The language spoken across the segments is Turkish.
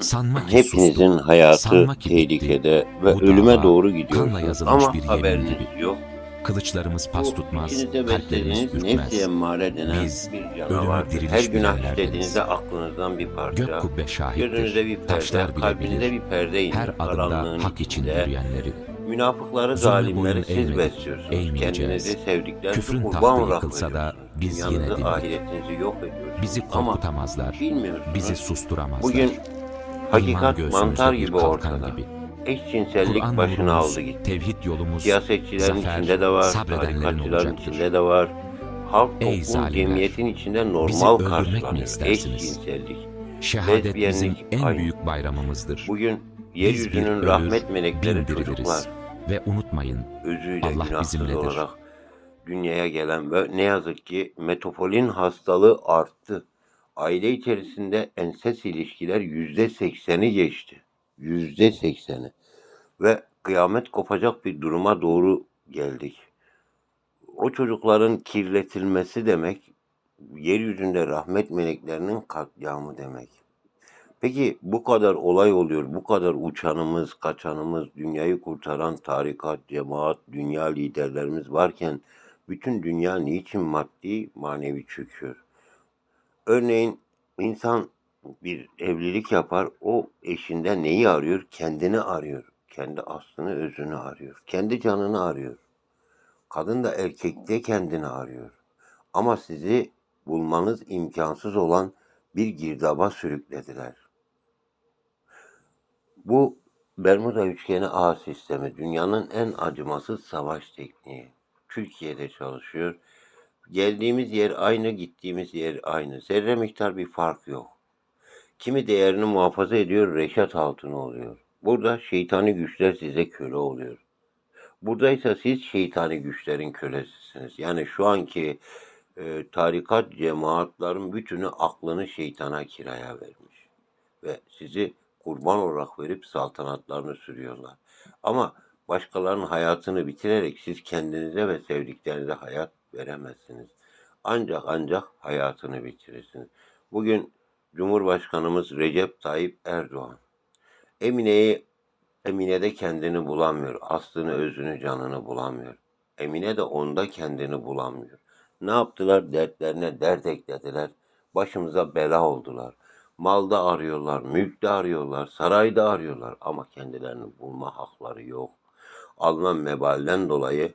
Sanma ki Hepinizin sustuk, hayatı sanma ki bitti. tehlikede ve Bu ölüme dava doğru kanla gidiyorsunuz. yazılmış Ama bir yemin haberiniz gibi. yok. Kılıçlarımız pas tutmaz, içinizde kalplerimiz beslediğiniz nefsi ürkmez. emmare denen Biz bir canavardır. diriliş Her günah bilenlerdeniz. işlediğinizde aklınızdan bir parça, Gök kubbe gözünüze bir şahittir, taşlar perde, bile kalbinize bilir. bir perde inir. Her adımda Karanlığın hak için içinde yürüyenleri. Münafıkları, zalimleri boyun siz eğmedik, besliyorsunuz. eğmeyeceğiz. Kendinizi sevdiklerinizi Küfrün kurban tahtı yıkılsa da biz yine Dünyanızı, dimdik. ahiretinizi yok ediyorsunuz. Bizi Ama korkutamazlar, bilmiyorsunuz. bizi susturamazlar. Bugün hakikat mantar gibi ortada. gibi. Eşcinsellik Kur'an başını nurumuz, aldı gitti. tevhid yolumuz, Siyasetçilerin zafer, içinde de var, tarikatçıların içinde de var. Halk Ey toplum zalimler! cemiyetin içinde normal karşılanıyor. istersiniz? Eşcinsellik. Şehadet bizim en aynı. büyük bayramımızdır. Bugün yeryüzünün ölür, rahmet melekleri çocuklar Ve unutmayın, özüyle Allah bizimledir. olarak dünyaya gelen ve ne yazık ki metofolin hastalığı arttı. Aile içerisinde enses ilişkiler yüzde sekseni geçti. Yüzde sekseni. Ve kıyamet kopacak bir duruma doğru geldik. O çocukların kirletilmesi demek, yeryüzünde rahmet meleklerinin katliamı demek. Peki bu kadar olay oluyor, bu kadar uçanımız, kaçanımız, dünyayı kurtaran tarikat, cemaat, dünya liderlerimiz varken bütün dünya niçin maddi, manevi çöküyor? Örneğin insan bir evlilik yapar, o eşinde neyi arıyor? Kendini arıyor. Kendi aslını, özünü arıyor. Kendi canını arıyor. Kadın da erkekte kendini arıyor. Ama sizi bulmanız imkansız olan bir girdaba sürüklediler. Bu Bermuda Üçgeni ağ sistemi dünyanın en acımasız savaş tekniği. Türkiye'de çalışıyor. Geldiğimiz yer aynı, gittiğimiz yer aynı. Zerre miktar bir fark yok. Kimi değerini muhafaza ediyor, reşat altına oluyor. Burada şeytani güçler size köle oluyor. Buradaysa siz şeytani güçlerin kölesisiniz. Yani şu anki e, tarikat cemaatların bütünü aklını şeytana kiraya vermiş. Ve sizi kurban olarak verip saltanatlarını sürüyorlar. Ama başkalarının hayatını bitirerek siz kendinize ve sevdiklerinize hayat veremezsiniz. Ancak ancak hayatını bitirirsiniz. Bugün Cumhurbaşkanımız Recep Tayyip Erdoğan Emine'yi Emine de kendini bulamıyor. Aslını, özünü, canını bulamıyor. Emine de onda kendini bulamıyor. Ne yaptılar? Dertlerine dert eklediler. Başımıza bela oldular. Malda arıyorlar, mülkte arıyorlar, sarayda arıyorlar ama kendilerini bulma hakları yok. Alınan mebalden dolayı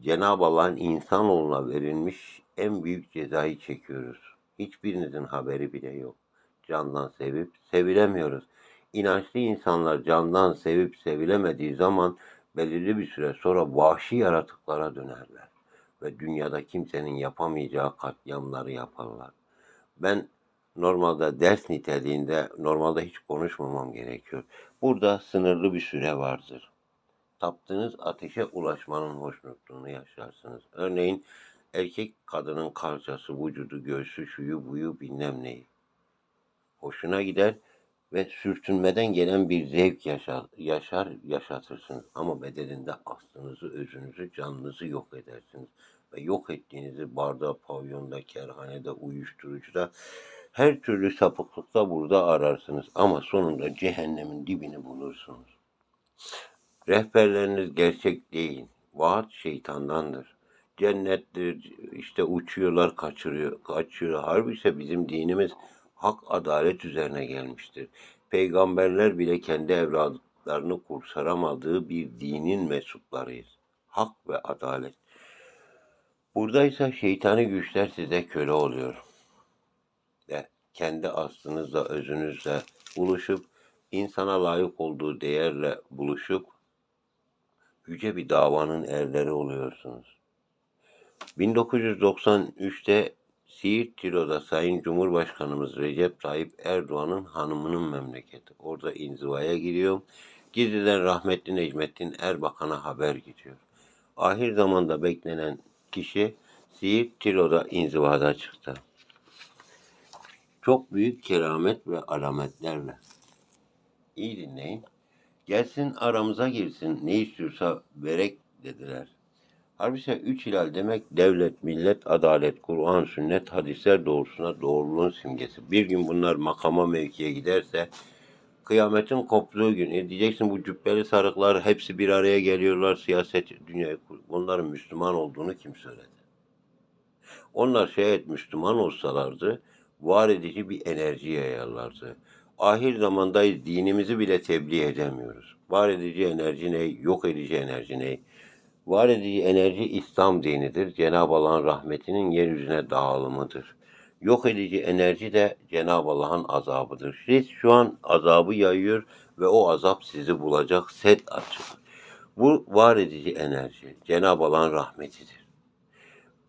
Cenab-ı Allah'ın insanoğluna verilmiş en büyük cezayı çekiyoruz. Hiçbirinizin haberi bile yok. Candan sevip sevilemiyoruz. İnançlı insanlar candan sevip sevilemediği zaman belirli bir süre sonra vahşi yaratıklara dönerler. Ve dünyada kimsenin yapamayacağı katliamları yaparlar. Ben normalde ders niteliğinde normalde hiç konuşmamam gerekiyor. Burada sınırlı bir süre vardır. Taptığınız ateşe ulaşmanın hoşnutluğunu yaşarsınız. Örneğin erkek kadının kalçası, vücudu, göğsü, şuyu, buyu bilmem neyi. Hoşuna gider ve sürtünmeden gelen bir zevk yaşar, yaşar yaşatırsınız. Ama bedelinde aslınızı, özünüzü, canınızı yok edersiniz. Ve yok ettiğinizi barda, pavyonda, kerhanede, uyuşturucuda, her türlü sapıklıkta burada ararsınız. Ama sonunda cehennemin dibini bulursunuz. Rehberleriniz gerçek değil. Vaat şeytandandır. Cennettir, işte uçuyorlar, kaçırıyor, kaçıyor. Halbuki bizim dinimiz hak adalet üzerine gelmiştir. Peygamberler bile kendi evlatlarını kurtaramadığı bir dinin mensuplarıyız. Hak ve adalet. Buradaysa şeytani güçler size köle oluyor. Ve kendi aslınızla, özünüzle buluşup, insana layık olduğu değerle buluşup, yüce bir davanın erleri oluyorsunuz. 1993'te Siirt Tiro'da Sayın Cumhurbaşkanımız Recep Tayyip Erdoğan'ın hanımının memleketi. Orada inzivaya giriyor. Gizliden rahmetli Necmettin Erbakan'a haber gidiyor. Ahir zamanda beklenen kişi Siirt Tiro'da inzivada çıktı. Çok büyük keramet ve alametlerle. İyi dinleyin. Gelsin aramıza girsin ne istiyorsa verek dediler. Halbuki üç hilal demek devlet, millet, adalet, Kur'an, sünnet, hadisler doğrusuna doğruluğun simgesi. Bir gün bunlar makama mevkiye giderse Kıyametin koptuğu gün. E diyeceksin bu cübbeli sarıklar hepsi bir araya geliyorlar siyaset dünyayı kur- Onların Müslüman olduğunu kim söyledi? Onlar şayet Müslüman olsalardı var edici bir enerji yayarlardı. Ahir zamandayız dinimizi bile tebliğ edemiyoruz. Var edici enerji ne? Yok edici enerji ne? Var edici enerji İslam dinidir. Cenab-ı Allah'ın rahmetinin yeryüzüne dağılımıdır. Yok edici enerji de Cenab-ı Allah'ın azabıdır. Siz şu an azabı yayıyor ve o azap sizi bulacak set açık. Bu var edici enerji Cenab-ı Allah'ın rahmetidir.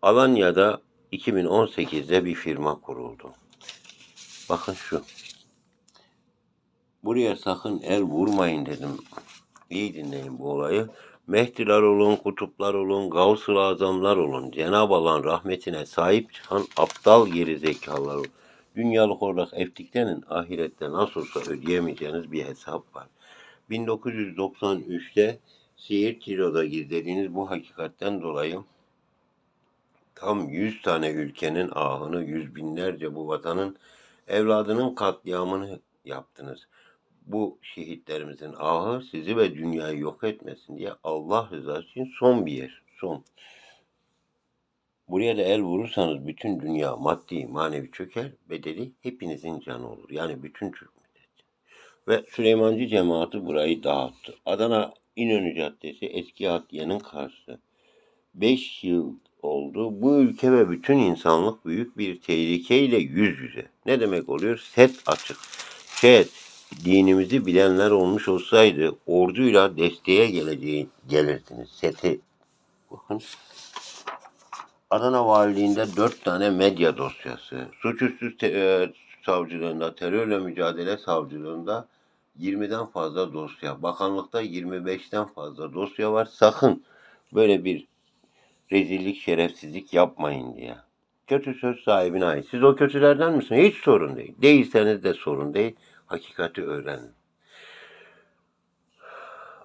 Alanya'da 2018'de bir firma kuruldu. Bakın şu. Buraya sakın el vurmayın dedim. İyi dinleyin bu olayı. Mehdiler olun, kutuplar olun, gavs-ı azamlar olun. Cenab-ı Allah'ın rahmetine sahip çıkan aptal geri zekalar olun. Dünyalık olarak eftiklerin ahirette nasıl olsa ödeyemeyeceğiniz bir hesap var. 1993'te Siirt Tiro'da gizlediğiniz bu hakikatten dolayı tam 100 tane ülkenin ahını, yüz binlerce bu vatanın evladının katliamını yaptınız. Bu şehitlerimizin ahı sizi ve dünyayı yok etmesin diye Allah rızası için son bir yer, son. Buraya da el vurursanız bütün dünya maddi, manevi çöker, bedeli hepinizin canı olur. Yani bütün Türk milleti. Ve Süleymancı cemaati burayı dağıttı. Adana İnönü Caddesi eski Hatiye'nin karşısı. 5 yıl oldu. Bu ülke ve bütün insanlık büyük bir tehlikeyle yüz yüze. Ne demek oluyor? Set açık. Şayet dinimizi bilenler olmuş olsaydı orduyla desteğe geleceği gelirdiniz. Seti bakın. Adana Valiliğinde dört tane medya dosyası, suçüstü te- e, savcılığında, terörle mücadele savcılığında 20'den fazla dosya, bakanlıkta 25'ten fazla dosya var. Sakın böyle bir rezillik, şerefsizlik yapmayın diye. Kötü söz sahibine ait. Siz o kötülerden misiniz? Hiç sorun değil. Değilseniz de sorun değil. Hakikati öğrenin.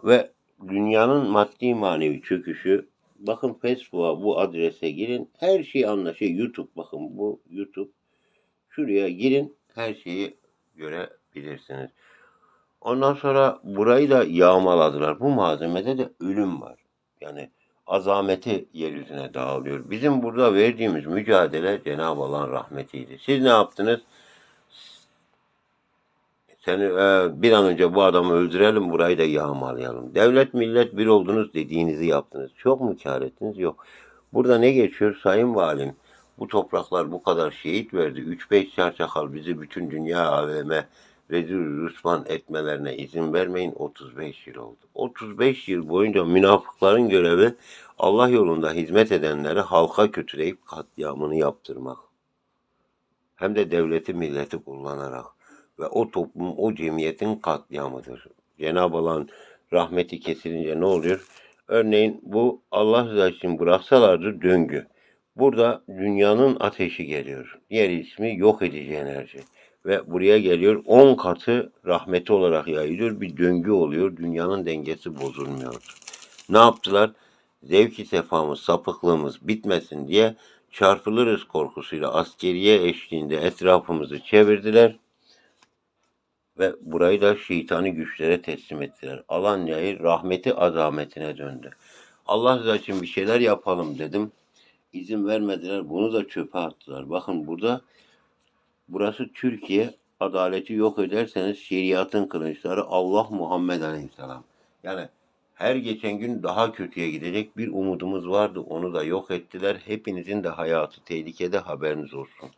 Ve dünyanın maddi manevi çöküşü bakın Facebook'a bu adrese girin. Her şeyi anlaşıyor. YouTube bakın bu YouTube. Şuraya girin. Her şeyi görebilirsiniz. Ondan sonra burayı da yağmaladılar. Bu malzemede de ölüm var. Yani azameti yeryüzüne dağılıyor. Bizim burada verdiğimiz mücadele Cenab-ı Allah'ın rahmetiydi. Siz ne yaptınız? Seni e, bir an önce bu adamı öldürelim, burayı da yağmalayalım. Devlet millet bir oldunuz dediğinizi yaptınız. Çok mu kâr ettiniz? Yok. Burada ne geçiyor Sayın Valim? Bu topraklar bu kadar şehit verdi. 3-5 çarçakal bizi bütün dünya AVM rezil rüsvan etmelerine izin vermeyin. 35 yıl oldu. 35 yıl boyunca münafıkların görevi Allah yolunda hizmet edenleri halka kötüleyip katliamını yaptırmak. Hem de devleti milleti kullanarak ve o toplum, o cemiyetin katliamıdır. Cenab-ı Allah'ın rahmeti kesilince ne oluyor? Örneğin bu Allah rızası için bıraksalardı döngü. Burada dünyanın ateşi geliyor. Diğer ismi yok edici enerji. Ve buraya geliyor 10 katı rahmeti olarak yayılıyor. Bir döngü oluyor. Dünyanın dengesi bozulmuyor. Ne yaptılar? Zevki sefamız, sapıklığımız bitmesin diye çarpılırız korkusuyla askeriye eşliğinde etrafımızı çevirdiler ve burayı da şeytani güçlere teslim ettiler. Alanya'yı rahmeti azametine döndü. Allah rızası için bir şeyler yapalım dedim. İzin vermediler. Bunu da çöpe attılar. Bakın burada burası Türkiye. Adaleti yok ederseniz şeriatın kılıçları Allah Muhammed Aleyhisselam. Yani her geçen gün daha kötüye gidecek bir umudumuz vardı. Onu da yok ettiler. Hepinizin de hayatı tehlikede haberiniz olsun.